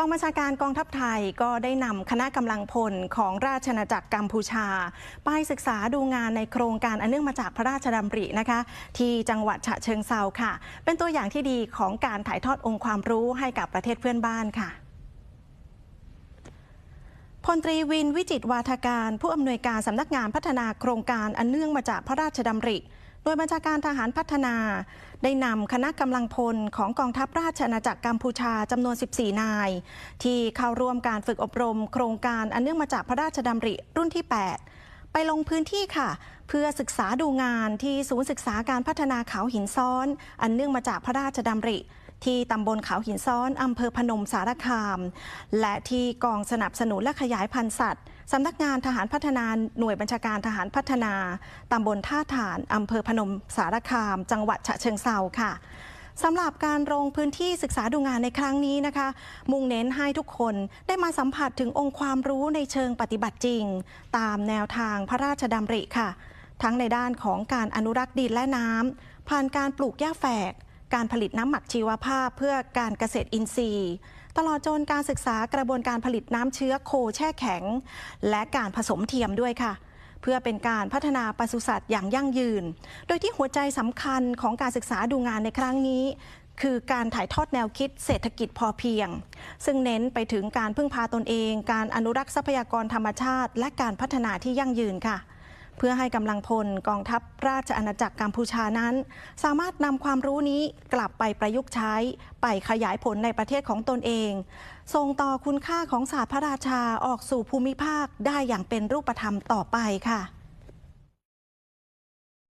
องบัญชาการกองทัพไทยก็ได้นำคณะกำลังพลของราชอาจักรกัมพูชา ไปศึกษาดูงานในโครงการอันเนื่องมาจากพระราชดำรินะคะ ที่จังหวัดฉะเชิงเซาค่ะ เป็นตัวอย่างที่ดีของการถ่ายทอดองค์ความรู้ให้กับประเทศเพื่อนบ้านค่ะพลตรีวินวิจิตวาทการ ผู้อำนวยการสำนักงานพัฒนาโครงการอันเนื่องมาจากพระราชดำริ โดยบัญชาการทหารพัฒนา ได้นำคณะกำลังพลของกองทัพราชอาณาจักรกัมพูชาจำนวน 14 นาย ที่เข้าร่วมการฝึกอบรม โครงการอันเนื่องมาจากพระราชดำริรุ่นที่ 8 ไปลงพื้นที่ค่ะ เพื่อศึกษาดูงานที่ศูนย์ศึกษาการพัฒนาเขาหินซ้อน อันเนื่องมาจากพระราชดำริ ที่ตำบลเขาหินซ้อนอำเภอพนมสารคาม และที่กองสนับสนุนและขยายพันธุ์สัตว์สำนักงานทหารพัฒนาหน่วยบัญชาการทหารพัฒนาตำบลท่าฐานอำเภอพนมสารคาม จังหวัดฉะเชิงเซาค่ะสำหรับการลงพื้นที่ศึกษาดูงานในครั้งนี้นะคะ มุ่งเน้นให้ทุกคนได้มาสัมผัสถึงองค์ความรู้ในเชิงปฏิบัติจริง ตามแนวทางพระราชดำริค่ะ ทั้งในด้านของการอนุรักษ์ดินและน้ำผ่านการปลูกหญ้าแฝก การผลิตน้ำหมักชีวภาพเพื่อการเกษตรอินทรีย์ ตลอดจนการศึกษากระบวนการผลิตน้ำเชื้อโคแช่แข็ง และการผสมเทียมด้วยค่ะ เพื่อเป็นการพัฒนาปศุสัตว์อย่างยั่งยืน โดยที่หัวใจสำคัญของการศึกษาดูงานในครั้งนี้ คือการถ่ายทอดแนวคิดเศรษฐกิจพอเพียง ซึ่งเน้นไปถึงการพึ่งพาตนเอง การอนุรักษ์ทรัพยากรธรรมชาติ และการพัฒนาที่ยั่งยืนค่ะ เพื่อให้กำลังพลกองทัพราชอาณาจักรกัมพูชานั้น สามารถนำความรู้นี้กลับไปประยุกต์ใช้ ไปขยายผลในประเทศของตนเอง ส่งต่อคุณค่าของศาสตร์พระราชาออกสู่ภูมิภาคได้อย่างเป็นรูปธรรมต่อไปค่ะ